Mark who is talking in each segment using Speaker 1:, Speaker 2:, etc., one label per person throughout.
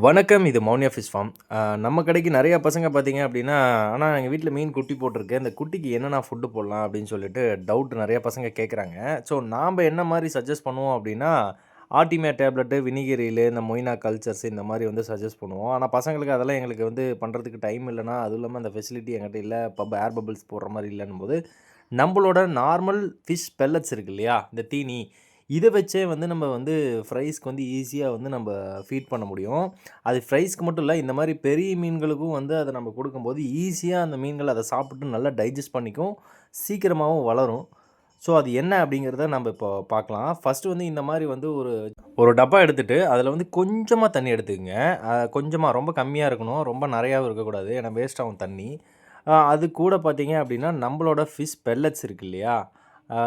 Speaker 1: வணக்கம் இது Mouniya fish form. நம்ம கடைக்கு நிறையா பசங்க பார்த்தீங்க அப்படின்னா ஆனால் எங்கள் வீட்டில் மீன் குட்டி போட்டிருக்கு. இந்த குட்டிக்கு என்னென்ன ஃபுட்டு போடலாம் அப்படின்னு சொல்லிட்டு டவுட் நிறையா பசங்க கேட்குறாங்க ஸோ நாம் என்ன மாதிரி சஜஸ்ட் பண்ணுவோம் அப்படின்னா ஆர்டிமியா டேப்லெட்டு வினிகிரியில் இந்த மொய்னா கல்ச்சர்ஸ் இந்த மாதிரி வந்து சஜஸ்ட் பண்ணுவோம். ஆனால் பசங்களுக்கு அதெல்லாம் எங்களுக்கு வந்து பண்ணுறதுக்கு டைம் இல்லைனா அதுவும் இல்லாமல் அந்த ஃபெசிலிட்டி எங்கிட்ட இல்லை பப் ஏர் பபிள்ஸ் போடுற மாதிரி இல்லைன்னும் போது நம்மளோட நார்மல் ஃபிஷ் பெல்லட்ஸ் இருக்கு இல்லையா? இந்த தீனி இதை வச்சே வந்து நம்ம வந்து ஃப்ரைஸ்க்கு வந்து ஈஸியாக வந்து நம்ம ஃபீட் பண்ண முடியும். அது ஃப்ரைஸ்க்கு மட்டும் இல்லை இந்த மாதிரி பெரிய மீன்களுக்கும் வந்து அதை நம்ம கொடுக்கும்போது ஈஸியாக அந்த மீன்கள் அதை சாப்பிட்டு நல்லா டைஜஸ்ட் பண்ணிக்கும் சீக்கிரமாகவும் வளரும். ஸோ அது என்ன அப்படிங்கிறத நம்ம இப்போ பார்க்கலாம். ஃபஸ்ட்டு வந்து இந்த மாதிரி வந்து ஒரு ஒரு டப்பா எடுத்துகிட்டு அதில் வந்து கொஞ்சமாக தண்ணி எடுத்துக்கங்க. கொஞ்சமாக ரொம்ப கம்மியாக இருக்கணும். ரொம்ப நிறையாவும் இருக்கக்கூடாது. ஏன்னா வேஸ்ட் ஆகும் தண்ணி. அது கூட பார்த்தீங்க அப்படின்னா நம்மளோட ஃபிஷ் பெல்லட்ஸ் இருக்கு இல்லையா?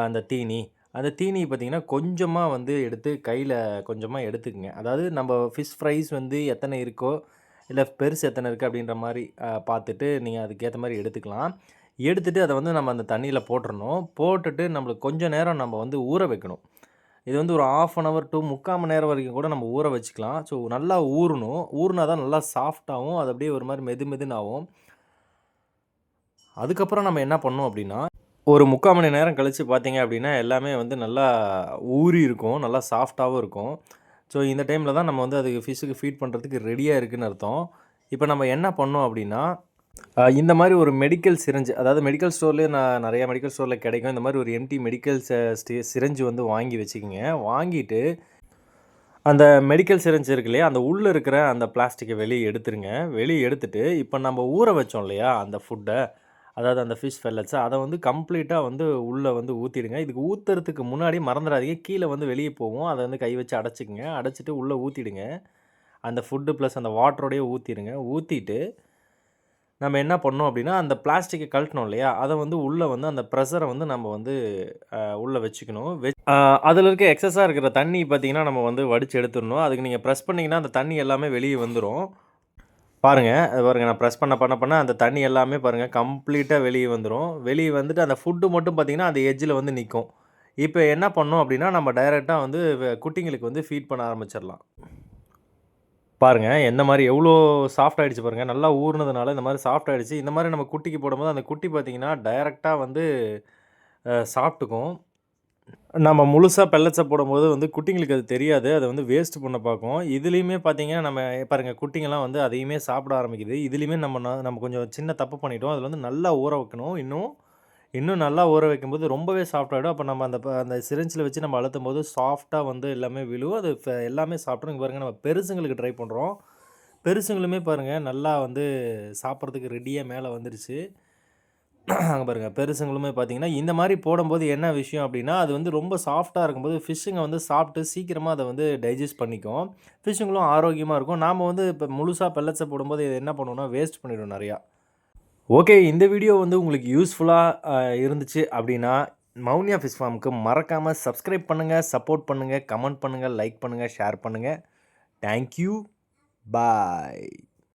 Speaker 1: அந்த தீனி. அந்த தீனி பார்த்தீங்கன்னா கொஞ்சமாக வந்து எடுத்து கையில் கொஞ்சமாக எடுத்துக்கங்க. அதாவது நம்ம ஃபிஷ் ஃப்ரைஸ் வந்து எத்தனை இருக்கோ இல்லை பெருசு எத்தனை இருக்குது அப்படின்ற மாதிரி பார்த்துட்டு நீங்கள் அதுக்கேற்ற மாதிரி எடுத்துக்கலாம். எடுத்துகிட்டு அதை வந்து நம்ம அந்த தண்ணியில் போட்டுறணும். போட்டுட்டு நம்மளுக்கு கொஞ்சம் நேரம் நம்ம வந்து ஊற வைக்கணும். இது வந்து ஒரு ஆஃப் அன் ஹவர் டு முக்கால் மணி நேரம் வரைக்கும் கூட நம்ம ஊற வச்சுக்கலாம். ஸோ நல்லா ஊறணும். ஊறினா தான் நல்லா சாஃப்டாகவும் அது அப்படியே ஒரு மாதிரி மெது மெதுன்னு ஆகும். அதுக்கப்புறம் நம்ம என்ன பண்ணோம் அப்படின்னா ஒரு முக்கால் மணி நேரம் கழித்து பார்த்தீங்க அப்படின்னா எல்லாமே வந்து நல்லா ஊறி இருக்கும் நல்லா சாஃப்டாகவும் இருக்கும். ஸோ இந்த டைமில் தான் நம்ம வந்து அதுக்கு ஃபிஷ்ஷுக்கு ஃபீட் பண்ணுறதுக்கு ரெடியாக இருக்குதுன்னு அர்த்தம். இப்போ நம்ம என்ன பண்ணோம் அப்படின்னா இந்த மாதிரி ஒரு மெடிக்கல் சிரஞ்சு அதாவது மெடிக்கல் ஸ்டோர்லேயே நான் நிறையா மெடிக்கல் ஸ்டோரில் கிடைக்கும். இந்த மாதிரி ஒரு எம்டி மெடிக்கல் ஸ்டே சிரஞ்சு வந்து வாங்கி வச்சுக்கிங்க. வாங்கிட்டு அந்த மெடிக்கல் சிரஞ்சு இருக்கு இல்லையா அந்த உள்ளே இருக்கிற அந்த பிளாஸ்டிக்கை வெளியே எடுத்துருங்க. வெளியே எடுத்துட்டு இப்போ நம்ம ஊற வச்சோம் இல்லையா அந்த ஃபுட்டை அதாவது அந்த ஃபிஷ் ஃபெல்லட்ஸை அதை வந்து கம்ப்ளீட்டாக வந்து உள்ளே வந்து ஊற்றிடுங்க இதுக்கு ஊற்றுறதுக்கு முன்னாடி மறந்துடாதீங்க. கீழே வந்து வெளியே போகும். அதை வந்து கை வச்சு அடைச்சிக்கங்க. அடைச்சிட்டு உள்ளே ஊற்றிடுங்க அந்த ஃபுட்டு ப்ளஸ் அந்த வாட்டரோடையே ஊற்றிடுங்க ஊற்றிட்டு நம்ம என்ன பண்ணோம் அப்படின்னா அந்த பிளாஸ்டிக்கை கழட்டணும் இல்லையா? அதை வந்து உள்ளே வந்து அந்த ப்ரெஷரை வந்து நம்ம வந்து உள்ளே வச்சுக்கணும். வெச் அதில் இருக்க எக்ஸஸாக இருக்கிற தண்ணி பார்த்திங்கன்னா நம்ம வந்து வடித்து எடுத்துடணும். அதுக்கு நீங்கள் ப்ரெஸ் பண்ணிங்கன்னா அந்த தண்ணி எல்லாமே வெளியே வந்துடும் பாருங்கள் அது பாருங்கள் நான் ப்ரெஸ் பண்ண பண்ண பண்ண அந்த தண்ணி எல்லாமே பாருங்கள் கம்ப்ளீட்டாக வெளியே வந்துடும் வெளியே வந்துட்டு அந்த ஃபுட்டு மட்டும் பார்த்திங்கன்னா அந்த எஜ்ஜில் வந்து நிற்கும் இப்போ என்ன பண்ணோம் அப்படின்னா நம்ம டைரெக்டாக வந்து குட்டிங்களுக்கு வந்து ஃபீட் பண்ண ஆரம்பிச்சிடலாம். பாருங்கள் எந்த மாதிரி எவ்வளோ சாஃப்ட் ஆகிடுச்சு பாருங்கள் நல்லா ஊறினதுனால இந்த மாதிரி சாஃப்ட் ஆகிடுச்சு இந்த மாதிரி நம்ம குட்டிக்கு போடும்போது அந்த குட்டி பார்த்திங்கன்னா டைரெக்டாக வந்து சாப்பிட்டுக்கும். நம்ம முழுசாக பெல்லட்ஸை போடும்போது வந்து குட்டிங்களுக்கு அது தெரியாது. அதை வந்து வேஸ்ட் பண்ண பார்க்கும். இதுலேயுமே பார்த்தீங்கன்னா, நம்ம பாருங்கள் குட்டிங்கெல்லாம் வந்து அதையுமே சாப்பிட ஆரம்பிக்குது. இதுலேயுமே நம்ம நம்ம கொஞ்சம் சின்ன தப்பு பண்ணிட்டோம். அதில் வந்து நல்லா ஊற வைக்கணும். இன்னும் இன்னும் நல்லா ஊற வைக்கும்போது ரொம்பவே சாஃப்டாகிடும் அப்போ நம்ம அந்த அந்த சிரஞ்சில் வச்சு நம்ம அழுத்தும் போது சாஃப்ட்டாக வந்து எல்லாமே விழுவும். அது எல்லாமே சாப்பிட்ரும். பாருங்கள் நம்ம பெருசுங்களுக்கு ட்ரை பண்ணுறோம். பெருசுங்களுமே பாருங்கள் நல்லா வந்து சாப்பிட்றதுக்கு ரெடியாக மேலே வந்துருச்சு. அங்கே பாருங்கள் பெருசுங்களுமே பார்த்தீங்கன்னா, இந்த மாதிரி போடும்போது என்ன விஷயம் அப்படின்னா, அது வந்து ரொம்ப சாஃப்ட்டாக இருக்கும்போது ஃபிஷ்ஷுங்க வந்து சாப்பிட்டு சீக்கிரமாக அதை வந்து டைஜஸ்ட் பண்ணிக்கும். ஃபிஷ்ஷுங்களும் ஆரோக்கியமாக இருக்கும். நாம் வந்து இப்போ முழுசாக பெல்லட்ஸை போடும்போது இது என்ன பண்ணுவோம்னா, வேஸ்ட் பண்ணிடும் நிறையா. ஓகே. இந்த வீடியோ வந்து உங்களுக்கு யூஸ்ஃபுல்லாக இருந்துச்சு அப்படின்னா, மௌனியா ஃபிஷ் ஃபார்முக்கு மறக்காமல் சப்ஸ்கிரைப் பண்ணுங்கள், சப்போர்ட் பண்ணுங்கள், கமெண்ட் பண்ணுங்கள், லைக் பண்ணுங்கள், ஷேர் பண்ணுங்கள். Thank you. பாய்.